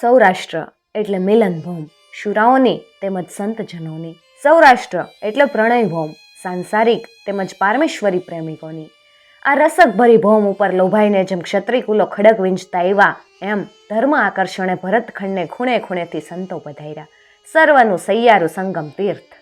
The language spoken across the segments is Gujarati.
સૌરાષ્ટ્ર એટલે મિલનભૂમ, શુરાઓની તેમજ સંતજનોની. સૌરાષ્ટ્ર એટલે પ્રણયભૂમ, સાંસારિક તેમજ પારમેશ્વરી પ્રેમિકોની. આ રસકભરી ભૌમ ઉપર લોભાઈને જેમ ક્ષત્રિકુલો ખડક વીંચતા આવ્યા એમ ધર્મ આકર્ષણે ભરતખંડને ખૂણે ખૂણેથી સંતો પધાર્યા. સર્વનું સૈયારું સંગમ તીર્થ.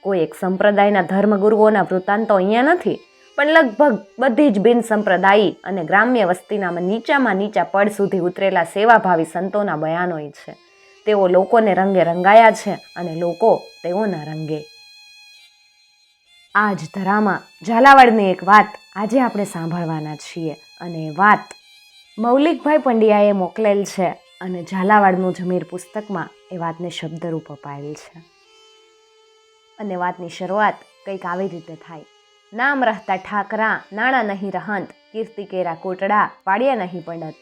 કોઈ એક સંપ્રદાયના ધર્મગુરુઓના વૃત્તાંતો અહીંયા નથી પણ લગભગ બધી જ બિન સંપ્રદાયી અને ગ્રામ્ય વસ્તીના નીચામાં નીચા પડ સુધી ઉતરેલા સેવાભાવી સંતોના બયાનોય છે. તેઓ લોકોને રંગે રંગાયા છે અને લોકો તેઓના રંગે. આ જ ધરામાં ઝાલાવાડની એક વાત આજે આપણે સાંભળવાના છીએ અને વાત મૌલિકભાઈ પંડ્યાએ મોકલેલ છે અને ઝાલાવાડનું જમીર પુસ્તકમાં એ વાતને શબ્દરૂપ અપાયેલ છે. અને વાતની શરૂઆત કંઈક આવી રીતે થાય. નામ રહતા ઠાકરા, નાણાં નહીં રહંત, કીર્તિ કેરા કોટડા પાડ્યા નહીં પડત.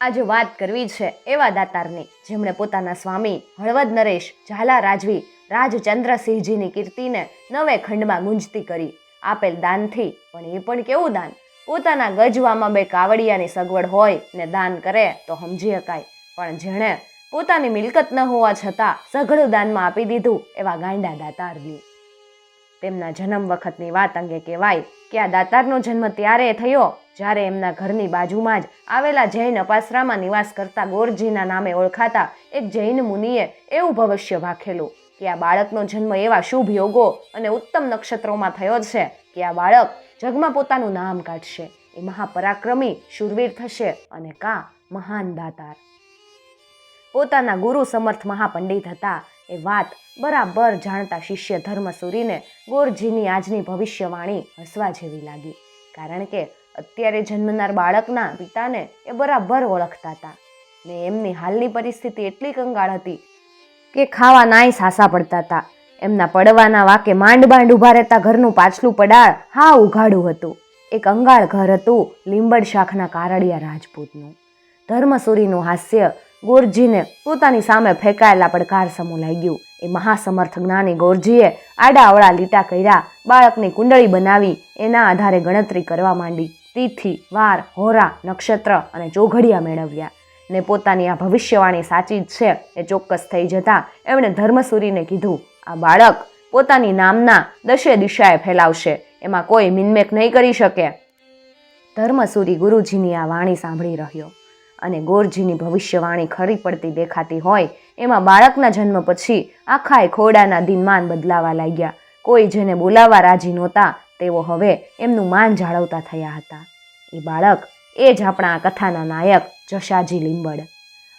આજે વાત કરવી છે એવા દાતારની, જેમણે પોતાના સ્વામી હળવદ નરેશ, ઝાલા રાજવી રાજચંદ્રસિંહજીની કીર્તિને નવે ખંડમાં ગુંજતી કરી. આપેલ દાનથી, પણ એ પણ કેવું દાન? પોતાના ગજવામાં બે કાવડિયાની સગવડ હોય ને દાન કરે તો સમજી શકાય. પણ જેણે પોતાની મિલકત ન હોવા છતાં સઘળું દાનમાં આપી દીધું એવા ગાંડા દાતારની. તેમના જન્મ વખતની વાત અંગે કહેવાય કે આ દાતારનો જન્મ ત્યારે થયો જ્યારે એમના ઘરની બાજુમાં જ આવેલા જૈન અપાસરામાં નિવાસ કરતા ગોરજીના નામે ઓળખાતા એક જૈન મુનિએ એવું ભવિષ્ય વાખેલું કે આ બાળકનો જન્મ એવા શુભ યોગો અને ઉત્તમ નક્ષત્રોમાં થયો છે કે આ બાળક જગમાં પોતાનું નામ કાઢશે. એ મહાપરાક્રમી શૂરવીર થશે અને કા મહાન દાતાર. પોતાના ગુરુ સમર્થ મહાપંડિત હતા. એ વાત બરાબર જાણતા શિષ્ય ધર્મસુરીને ગોરજીની આજની ભવિષ્યવાણી હસવા જેવી લાગી. કારણ કે અત્યારે જન્મનાર બાળકના પિતાને એ બરાબર ઓળખતા હતા ને એમની હાલની પરિસ્થિતિ એટલી કંગાળ હતી કે ખાવા નાય સાસા પડતા હતા. એમના પડવાના વાકે માંડ બાંડ ઊભા રહેતા ઘરનું પાછલું પડાળ હા ઉઘાડું હતું. એક અંગાળ ઘર હતું લીંબડ શાખના કારડિયા રાજપૂતનું. ધર્મસુરીનું હાસ્ય ગોરજીને પોતાની સામે ફેંકાયેલા પડકાર સમૂહ લાગ્યું. એ મહાસમર્થ જ્ઞાની ગોરજીએ આડા અવળા લીટા કર્યા, બાળકની કુંડળી બનાવી, એના આધારે ગણતરી કરવા માંડી. તિથિ, વાર, હોરા, નક્ષત્ર અને ચોઘડિયા મેળવ્યા. ને પોતાની આ ભવિષ્યવાણી સાચી જ છે એ ચોક્કસ થઈ જતા એમણે ધર્મસુરીને કીધું, આ બાળક પોતાની નામના દશે દિશાએ ફેલાવશે, એમાં કોઈ મિનમેક નહીં કરી શકે. ધર્મસુરી ગુરુજીની આ વાણી સાંભળી રહ્યો અને ગોરજીની ભવિષ્યવાણી ખરી પડતી દેખાતી હોય એમાં બાળકના જન્મ પછી આખાય ખોડાના દિન માન બદલાવા લાગ્યા. કોઈ જેને બોલાવવા રાજી નહોતા, તેઓ હવે એમનું માન જાળવતા થયા હતા. એ બાળક એ જ આપણા આ કથાના નાયક જશાજી લીંબડ.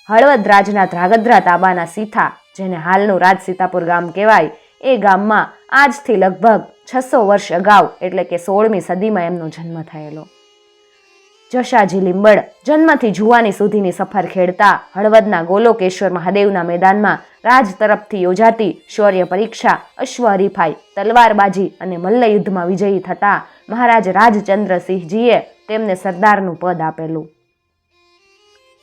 હળવદ રાજના ધ્રાગધ્રા તાબાના સીથા, જેને હાલનું રાજ સીતાપુર ગામ કહેવાય, એ ગામમાં આજથી લગભગ છસો વર્ષ અગાઉ, એટલે કે સોળમી સદીમાં એમનો જન્મ થયેલો. જશાજી લીંબડ જન્મથી જુવાની સુધીની સફર ખેડતા હળવદના ગોલોકેશ્વર મહાદેવના મેદાનમાં રાજ તરફથી યોજાતી શૌર્ય પરીક્ષા, અશ્વ હરીફાઈ, તલવારબાજી અને મલ્લયુદ્ધમાં વિજયી થતા મહારાજ રાજચંદ્રસિંહજીએ તેમને સરદારનું પદ આપેલું.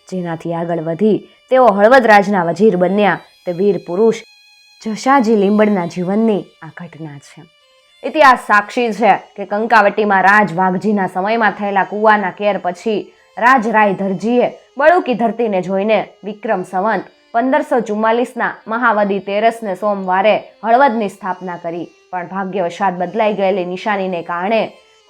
જેનાથી આગળ વધી તેઓ હળવદ રાજના વજીર બન્યા. તે વીર પુરુષ જશાજી લીંબડના જીવનની આ ઘટના છે. ઇતિહાસ સાક્ષી છે કે કંકાવટીમાં રાજ વાઘજીના સમયમાં થયેલા કુવાના કેર પછી રાજરાય ધરજીએ બળુકી ધરતીને જોઈને વિક્રમ સંવંત પંદરસો ચુમ્માલીસના મહાવદી તેરસને સોમવારે હળવદની સ્થાપના કરી. પણ ભાગ્યવશાત બદલાઈ ગયેલી નિશાનીને કારણે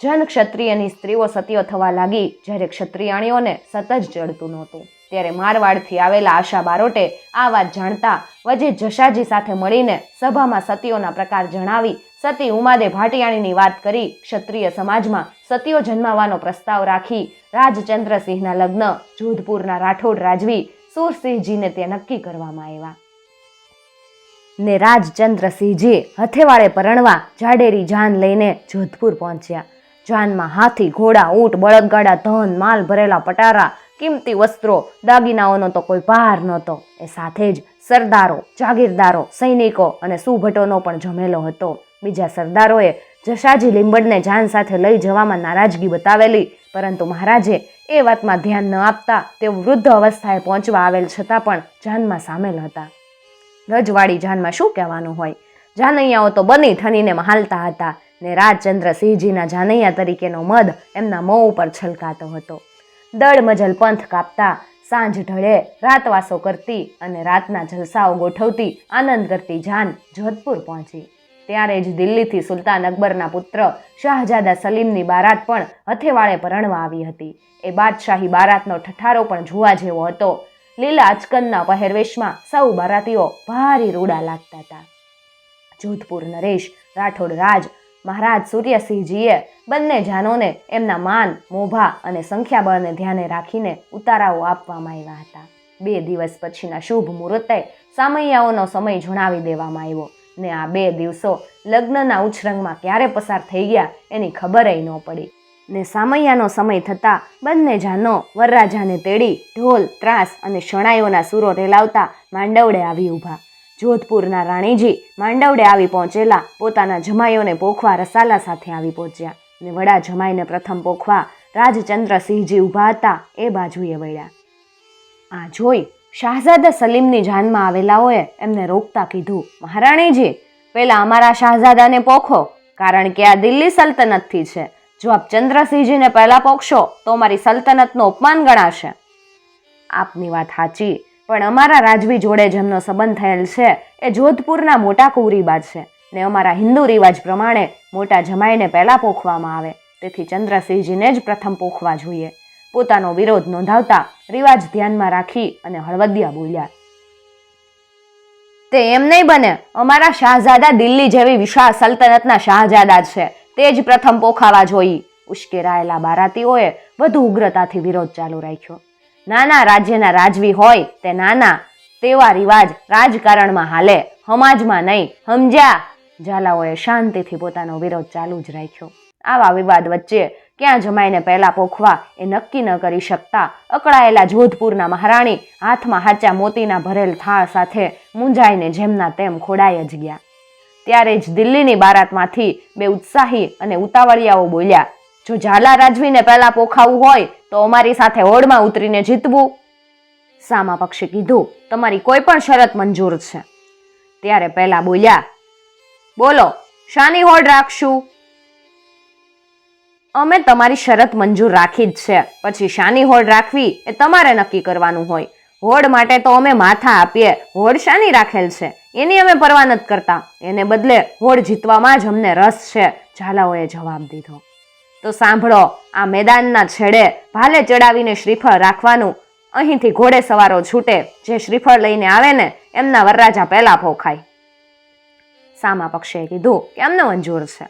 જન ક્ષત્રિયની સ્ત્રીઓ સતીઓ થવા લાગી, જ્યારે ક્ષત્રિયાણીઓને સતત જ ચડતું નહોતું. ત્યારે મારવાડથી આવેલા આશા બારોટે આ વાત જાણતા વજે જશાજી સાથે મળીને સભામાં સતીઓના પ્રકાર જણાવી સતી ઉમાદે ભાટિયાણીની વાત કરી ક્ષત્રિય સમાજમાં સતીઓ જન્માવાનો પ્રસ્તાવ રાખી રાજચંદ્રસિંહના લગ્ન, જોધપુરના રાઠોડ રાજવી, સુરસિંહજીને તે નક્કી કરવામાં આવ્યા. ને રાજચંદ્રસિંહજી હથેવાળે પરણવા જાડેરી જાન લઈને જોધપુર પહોંચ્યા. જાનમાં હાથી, ઘોડા, ઊંટ, બળદગાડા, ધન, માલ ભરેલા પટારા, કિંમતી વસ્ત્રો, દાગીનાઓનો તો કોઈ ભાર નહોતો. એ સાથે જ સરદારો, જાગીરદારો, સૈનિકો અને સુભટોનો પણ જમેલો હતો. બીજા સરદારોએ જશાજી લીંબડને જાન સાથે લઈ જવામાં નારાજગી બતાવેલી, પરંતુ મહારાજે એ વાતમાં ધ્યાન ન આપતા તેઓ વૃદ્ધ અવસ્થાએ પહોંચવા આવેલ છતાં પણ જાનમાં સામેલ હતા. રજવાડી જાનમાં શું કહેવાનું હોય? જાનૈયાઓ તો બની ઠનીને મહાલતા હતા ને રાજચંદ્રસિંહજીના જાનૈયા તરીકેનો મદ એમના મોં ઉપર છલકાતો હતો. દળ મજલ પંથ કાપતા, સાંજ ઢળે રાતવાસો કરતી અને રાતના જલસાઓ ગોઠવતી આનંદ કરતી જાન જોધપુર પહોંચી. ત્યારે જ દિલ્હીથી સુલતાન અકબરના પુત્ર શાહજાદા સલીમની બારાત પણ હથેવાળે પરણવા આવી હતી. એ બાદશાહી બારાતનો ઠઠારો પણ જોવા જેવો હતો. લીલા અચકનના પહેરવેશમાં સૌ બારાતીઓ ભારી રૂડા લાગતા હતા. જોધપુર નરેશ, રાઠોડ રાજ, મહારાજ સૂર્યસિંહજીએ બંને જાનોને એમના માન, મોભા અને સંખ્યાબળને ધ્યાને રાખીને ઉતારાઓ આપવામાં આવ્યા હતા. બે દિવસ પછીના શુભ મુહૂર્તે સામૈયાઓનો સમય જણાવી દેવામાં આવ્યો. ને આ બે દિવસો લગ્નના ઉછરંગમાં ક્યારે પસાર થઈ ગયા એની ખબરેય ન પડી. ને સામૈયાનો સમય થતાં બંને જાનો વરરાજાને તેડી ઢોલ, ત્રાસ અને શણાઈઓના સૂરો રેલાવતા માંડવડે આવી ઊભા. જોધપુરના રાણીજી માંડવડે આવી પહોંચેલા પોતાના જમાઈઓને પોખવા રસાલા સાથે આવી પહોંચ્યા ને વડા જમાઈને પ્રથમ પોખવા રાજચંદ્રસિંહજી ઊભા હતા એ બાજુએ વળ્યા. આ જોઈ શાહઝાદા સલીમની જાનમાં આવેલાઓએ એમને રોકતા કીધું. મહારાણીજી, પહેલાં અમારા શાહઝાદાને પોખો, કારણ કે આ દિલ્હી સલ્તનતથી છે. જો આપ ચંદ્રસિંહજીને પહેલાં પોખશો, તો અમારી સલ્તનતનું અપમાન ગણાશે. આપની વાત સાચી, પણ અમારા રાજવી જોડે જેમનો સંબંધ થયેલ છે. એ જોધપુરના મોટા કુરીબા છે ને અમારા હિન્દુ રિવાજ પ્રમાણે મોટા જમાઈને પહેલાં પોખવામાં આવે. તેથી ચંદ્રસિંહજીને જ પ્રથમ પોખવા જોઈએ. પોતાનો વિરોધ નોંધાવતા રિવાજ ધ્યાનમાં રાખી અને હળવદિયા બોલ્યા, તે એમ નહીં બને, અમારા શાહજાદા દિલ્હી જેવી વિશાળ સલ્તનતના શાહજાદા છે. તે જ પ્રથમ પોખાવા જોઈ. ઉશ્કેરાયેલા બારાતીઓએ વધુ ઉગ્રતાથી વિરોધ ચાલુ રાખ્યો. નાના રાજ્યના રાજવી હોય તે નાના, તેવા રિવાજ રાજકારણમાં હાલે સમાજમાં નહીં. સમજ્યા ઝાલાઓએ શાંતિથી પોતાનો વિરોધ ચાલુ જ રાખ્યો. આવા વિવાદ વચ્ચે ક્યાં જમાઈને પહેલાં પોખવા એ નક્કી ન કરી શકતા. અકળાયેલા જોધપુરના મહારાણી હાથમાં હાચા મોતીના ભરેલ થાળ સાથે મૂંઝાઈને જેમના તેમ ખોડાઈ જ ગયા. ત્યારે જ દિલ્હીની બારાતમાંથી બે ઉત્સાહી અને ઉતાવળિયાઓ બોલ્યા, જો ઝાલા રાજવીને પહેલાં પોખાવું હોય, તો અમારી સાથે હોડમાં ઉતરીને જીતવું. સામા પક્ષે કીધું, તમારી કોઈ પણ શરત મંજૂર છે. ત્યારે પહેલાં બોલ્યા, બોલો, શાની હોડ રાખશું? અમે તમારી શરત મંજૂર રાખી જ છે. પછી શાની હોડ રાખવી એ તમારે નક્કી કરવાનું હોય. હોડ માટે તો અમે માથા આપીએ. હોડ શાની રાખેલ છે? એની અમે પરવા નથી કરતા. એને બદલે હોડ જીતવામાં જ અમને રસ છે. ઝાલાઓએ જવાબ દીધો. તો સાંભળો, આ મેદાનના છેડે ભાલે ચડાવીને શ્રીફળ રાખવાનું. અહીંથી ઘોડે સવારો છૂટે. જે શ્રીફળ લઈને આવે ને, એમના વરરાજા પહેલા ભોખાય. સામા પક્ષે કીધું કે, અમને મંજૂર છે.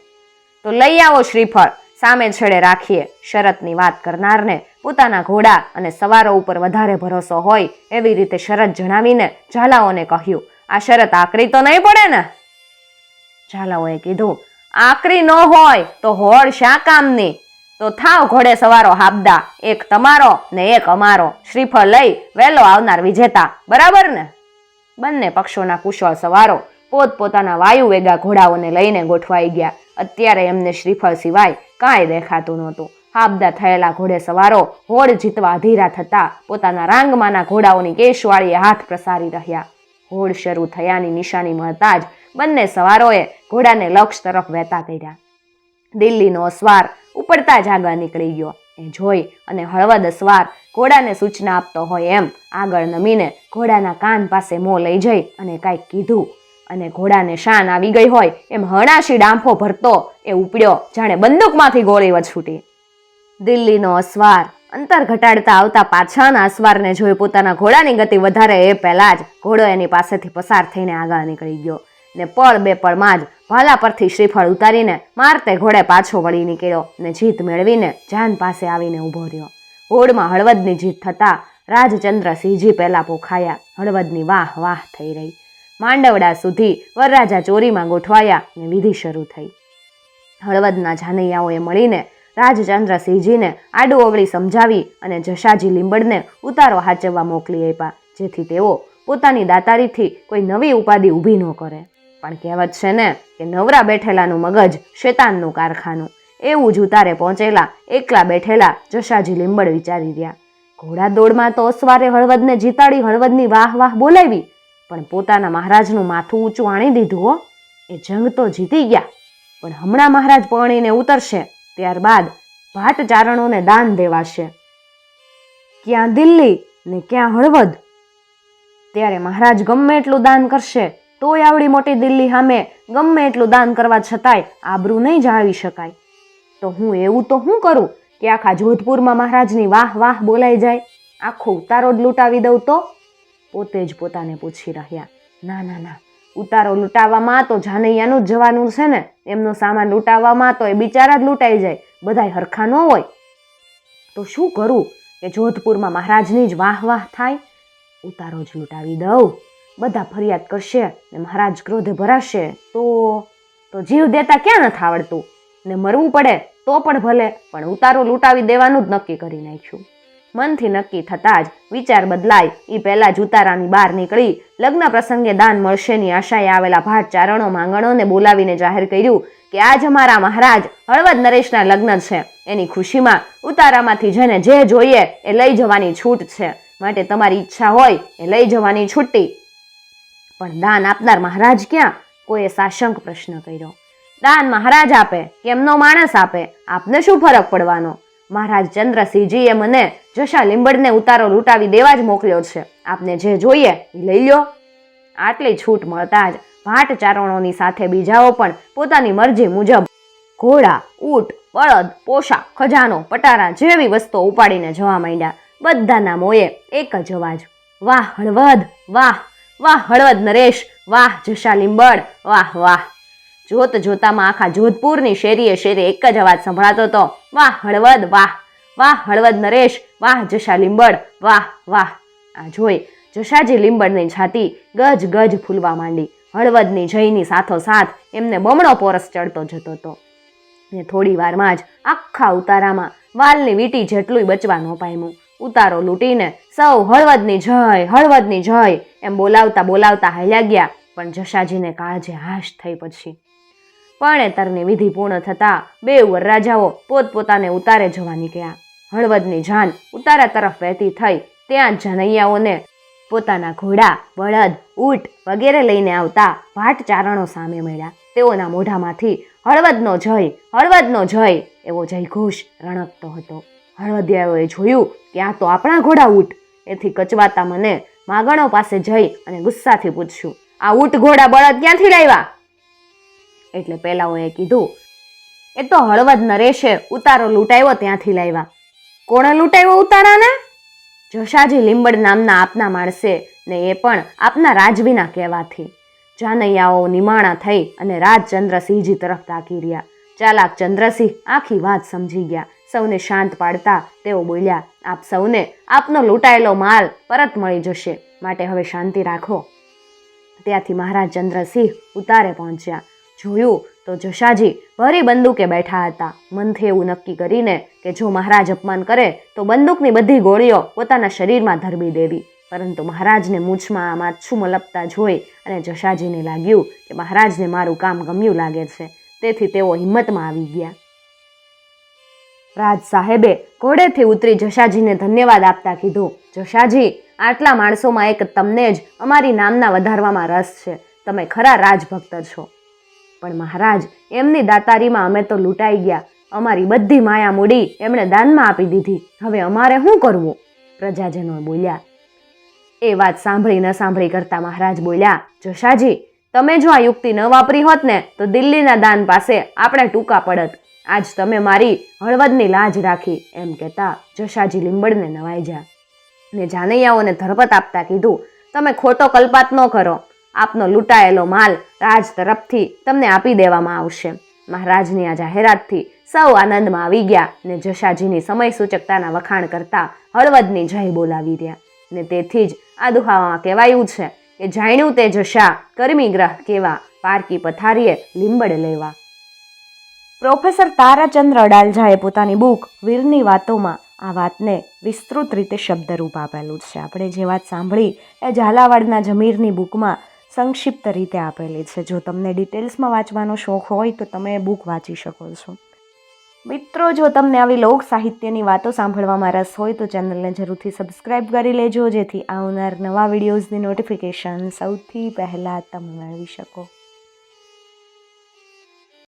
તો લઈ આવો શ્રીફળ. સામે છેડે રાખીએ. શરતની વાત કરનારને પોતાના ઘોડા અને સવારો ઉપર વધારે ભરોસો હોય એવી રીતે શરત જણાવીને ઝાલાઓને કહ્યું, આ શરત આકરી તો નહીં પડે ને? ઝાલાઓએ કીધું, આકરી ન હોય તો હોડ શા કામની? તો થાવ ઘોડે સવારો હાબદા, એક તમારો ને એક અમારો. શ્રીફળ લઈ વહેલો આવનાર વિજેતા, બરાબર ને? બંને પક્ષોના કુશળ સવારો પોતપોતાના વાયુ વેગા ઘોડાઓને લઈને ગોઠવાઈ ગયા. અત્યારે એમને શ્રીફળ સિવાય કાંઈ દેખાતું નહોતું. હાબદા થયેલા ઘોડે સવારો હોડ જીતવા અધીરા થતા પોતાના રાંગમાંના ઘોડાઓની કેશવાળીએ હાથ પ્રસારી રહ્યા. હોડ શરૂ થયાની નિશાની મળતા જ બંને સવારોએ ઘોડાને લક્ષ તરફ વહેતા કર્યા. દિલ્હીનો અસવાર ઉપડતા જ આગળ નીકળી ગયો. એ જોઈ અને હળવદ અસવાર ઘોડાને સૂચના આપતો હોય એમ આગળ નમીને ઘોડાના કાન પાસે મોં લઈ જઈ અને કાંઈક કીધું અને ઘોડાને શાન આવી ગઈ હોય, એમ હણાશી ડાંફો ભરતો, એ ઉપડ્યો, જાણે બંદૂકમાંથી ગોળી વછૂટી દિલ્હીનો અસવાર, અંતર ઘટાડતા આવતા પાછાના અસવારને જોઈ પોતાના ઘોડાની ગતિ વધારે, એ પહેલા જ ઘોડો એની પાસેથી પસાર થઈને આગળ નીકળી ગયો. ને પળ બે પળમાં જ ભાલા પરથી શ્રીફળ ઉતારીને મારતે ઘોડે પાછો વળી નીકળ્યો ને જીત મેળવીને જાન પાસે આવીને ઊભો રહ્યો. ઘોડમાં હળવદની જીત થતાં રાજચંદ્રસિંહજી પહેલા પોખાયા. હળવદની વાહ વાહ થઈ રહી. માંડવડા સુધી વરરાજા ચોરીમાં ગોઠવાયા ને વિધિ શરૂ થઈ. હળવદના જાનૈયાઓએ મળીને રાજચંદ્રસિંહજીને આડું અવળી સમજાવી અને જશાજી લીંબડને ઉતારો હાચવવા મોકલી આપ્યા, જેથી તેઓ પોતાની દાતારીથી કોઈ નવી ઉપાધિ ઊભી ન કરે. પણ કહેવત છે ને કે નવરા બેઠેલાનું મગજ શેતાનનું કારખાનું. એવું જ ઉતારે પહોંચેલા એકલા બેઠેલા જશાજી લીંબડ વિચારી રહ્યા. ઘોડા દોડમાં તો અસવારે હળવદને જીતાડી હળવદની વાહ વાહ બોલાવી પણ પોતાના મહારાજનું માથું ઊંચું આણી દીધું હો. એ જંગ તો જીતી ગયા, પણ હમણાં મહારાજ પરણીને ઉતરશે, ત્યારબાદ ભાટ ચારણોને દાન દેવાશે. ક્યાં દિલ્હી ને ક્યાં હળવદ? ત્યારે મહારાજ ગમે એટલું દાન કરશે, તોય આવડી મોટી દિલ્હી સામે ગમે એટલું દાન કરવા છતાંય આબરૂ નહીં જાળવી શકાય. તો હું એવું તો શું કરું કે આખા જોધપુરમાં મહારાજની વાહ વાહ બોલાઈ જાય? આખો ઉતારો જ લૂંટાવી દઉં તો? પોતે જ પોતાને પૂછી રહ્યા. ના ના ના, ઉતારો લૂંટાવવામાં તો જાનૈયાનું જ જવાનું છે ને. એમનો સામાન લૂંટાવવામાં તો એ બિચારા જ લૂંટાઈ જાય. બધાય હરખા ન હોય. તો શું કરું કે જોધપુરમાં મહારાજની જ વાહ વાહ થાય? ઉતારો જ લૂંટાવી દઉં. બધા ફરિયાદ કરશે ને મહારાજ ક્રોધે ભરાશે. તો તો જીવ દેતા ક્યાં નથી આવડતું? ને મરવું પડે તો પણ ભલે, પણ ઉતારો લૂંટાવી દેવાનું જ નક્કી કરી નાખ્યું. મનથી નક્કી થતાં જ વિચાર બદલાય. એ પહેલાં જુતારાની બહાર નીકળી. લગ્ન પ્રસંગે દાન મળશેની આશાએ આવેલા ભાટ ચારણો માંગણોને બોલાવીને જાહેર કર્યું કે આજ અમારા મહારાજ હળવદ નરેશના લગ્ન છે. એની ખુશીમાં ઉતારામાંથી જેને જે જોઈએ એ લઈ જવાની છૂટ છે. માટે તમારી ઈચ્છા હોય એ લઈ જવાની છૂટી પણ દાન આપનાર મહારાજ ક્યાં? કોઈએ સાશંક પ્રશ્ન કર્યો. દાન મહારાજ આપે, કેમનો માણસ આપે? આપને શું ફરક પડવાનો? મહારાજ ચંદ્રસિંહજીએ મને જશા લીંબડને ઉતારો લૂંટાવી દેવા જ મોકલ્યો છે. આપને જે જોઈએ એ લઈ લ્યો આટલી છૂટ મળતા જ ભાટ ચારણોની સાથે બીજાઓ પણ પોતાની મરજી મુજબ ઘોડા, ઊંટ, બળદ પોશાક ખજાનો, પટારા જેવી વસ્તુઓ ઉપાડીને જવા માંડ્યા. બધાના મોએ એક જ અવાજ, વાહ હળવદ, વાહ વાહ હળવદ નરેશ, વાહ જશા લીંબડ, વાહ વાહ. જોત જોતામાં આખા જોધપુરની શેરીએ શેરી એક જ અવાજ સંભળાતો હતો. વાહ, હળવદ, વાહ વાહ, હળવદ નરેશ, વાહ, જશા લીંબડ, વાહ વાહ. આ જોઈ જશાજી લીંબડની છાતી ગજ ગજ ફૂલવા માંડી. હળવદની જયની સાથોસાથ એમને બમણો પોરસ ચડતો જતો હતો. ને થોડી વારમાં જ આખા ઉતારામાં વાલની વીંટી જેટલું બચવા ન પામ્યું. ઉતારો લૂંટીને સૌ હળવદની જય હળવદની જય એમ બોલાવતા બોલાવતા હાલ્યા ગયા. પણ જશાજીને કાળજે હાશ થઈ પછી પરણેતરની વિધિ પૂર્ણ થતાં બે વરરાજાઓ પોતપોતાને ઉતારે જવા નીકળ્યા. હળવદની જાન ઉતારા તરફ વહેતી થઈ ત્યાં જનૈયાઓને પોતાના ઘોડા, બળદ, ઊંટ વગેરે લઈને આવતા ભાટ ચારણો સામે મળ્યા. તેઓના મોઢામાંથી, હળવદનો જય હળવદનો જય, એવો જયઘોષ રણકતો હતો. હળવદિયાઓએ જોયું કે આ તો આપણા ઘોડા ઊંટ. એથી કચવાતા મને માગણો પાસે જઈ અને ગુસ્સાથી પૂછ્યું આ ઊંટ ઘોડા બળદ ક્યાંથી લાવ્યા? એટલે પેલાઓએ કીધું, એ તો હળવદ નરેશે ઉતારો લૂંટાયો ત્યાંથી લાવ્યા. કોણે લૂંટાયો ઉતારાને? જશાજી લીંબડ નામના આપના માણસે ને એ પણ આપના રાજવીના કહેવાથી. જાનૈયાઓ નિમાણા થઈ અને રાજચંદ્રસિંહજી તરફ તાકી રહ્યા. ચાલાક ચંદ્રસિંહ આખી વાત સમજી ગયા. સૌને શાંત પાડતા તેઓ બોલ્યા, આપ સૌને આપનો લૂંટાયેલો માલ પરત મળી જશે. માટે હવે શાંતિ રાખો. ત્યાંથી મહારાજ ચંદ્રસિંહ ઉતારે પહોંચ્યા. જોયું તો જશાજી ભરી બંદૂકે બેઠા હતા. મનથી એવું નક્કી કરીને કે જો મહારાજ અપમાન કરે તો બંદૂકની બધી ગોળીઓ પોતાના શરીરમાં ધરબી દેવી. પરંતુ મહારાજને મૂછમાં માછું મલપતા જોઈ અને જશાજીને લાગ્યું કે મહારાજને મારું કામ ગમ્યું લાગે છે. તેથી તેઓ હિંમતમાં આવી ગયા. રાજ સાહેબે ઘોડેથી ઉતરી જશાજીને ધન્યવાદ આપતા કીધું. જશાજી આટલા માણસોમાં એક તમને જ અમારી નામના વધારવામાં રસ છે. તમે ખરા રાજભક્ત છો. પણ મહારાજ, એમની દાતારીમાં અમે તો લૂંટાઈ ગયા. અમારી બધી માયા મૂડી એમણે દાનમાં આપી દીધી. હવે અમારે શું કરવું? પ્રજાજનો બોલ્યા. એ વાત સાંભળી ન સાંભળી કરતા મહારાજ બોલ્યા, જશાજી, તમે જો આ યુક્તિ ન વાપરી હોત ને, તો દિલ્હીના દાન પાસે આપણે ટૂંકા પડત. આજ તમે મારી હળવદની લાજ રાખી. એમ કહેતા જશાજી લીંબડને નવાઈ જા ને જાનૈયાઓને ધરપત આપતા કીધું, તમે ખોટો કલ્પાત ન કરો. આપનો લૂંટાયેલો માલ રાજ તરફથી તમને આપી દેવામાં આવશે. મહારાજની આ જાહેરાતથી સૌ આનંદમાં આવી ગયા ને જશાજીની સમય સૂચકતાના વખાણ કરતા હળવદની જય બોલાવી રહ્યા. ને તેથી જ આ દુહાવામાં કહેવાયું છે કે જાણ્યું તે જશા કર્મી ગ્રહ કેવા પારકી પથારીએ લીંબડ લેવા. પ્રોફેસર તારાચંદ્ર અડાલજાએ પોતાની બુક વીરની વાતોમાં આ વાતને વિસ્તૃત રીતે શબ્દરૂપ આપેલું છે. આપણે જે વાત સાંભળી એ ઝાલાવાડના જમીરની બુકમાં સંક્ષિપ્ત રીતે આપેલી છે. જો તમને ડિટેલ્સમાં વાંચવાનો શોખ હોય તો તમે એ બુક વાંચી શકો છો. મિત્રો, જો તમને આવી લોક સાહિત્યની વાતો સાંભળવામાં રસ હોય તો ચેનલને જરૂરથી સબસ્ક્રાઈબ કરી લેજો, જેથી આવનાર નવા વિડીયોઝની નોટિફિકેશન સૌથી પહેલાં તમે મેળવી શકો.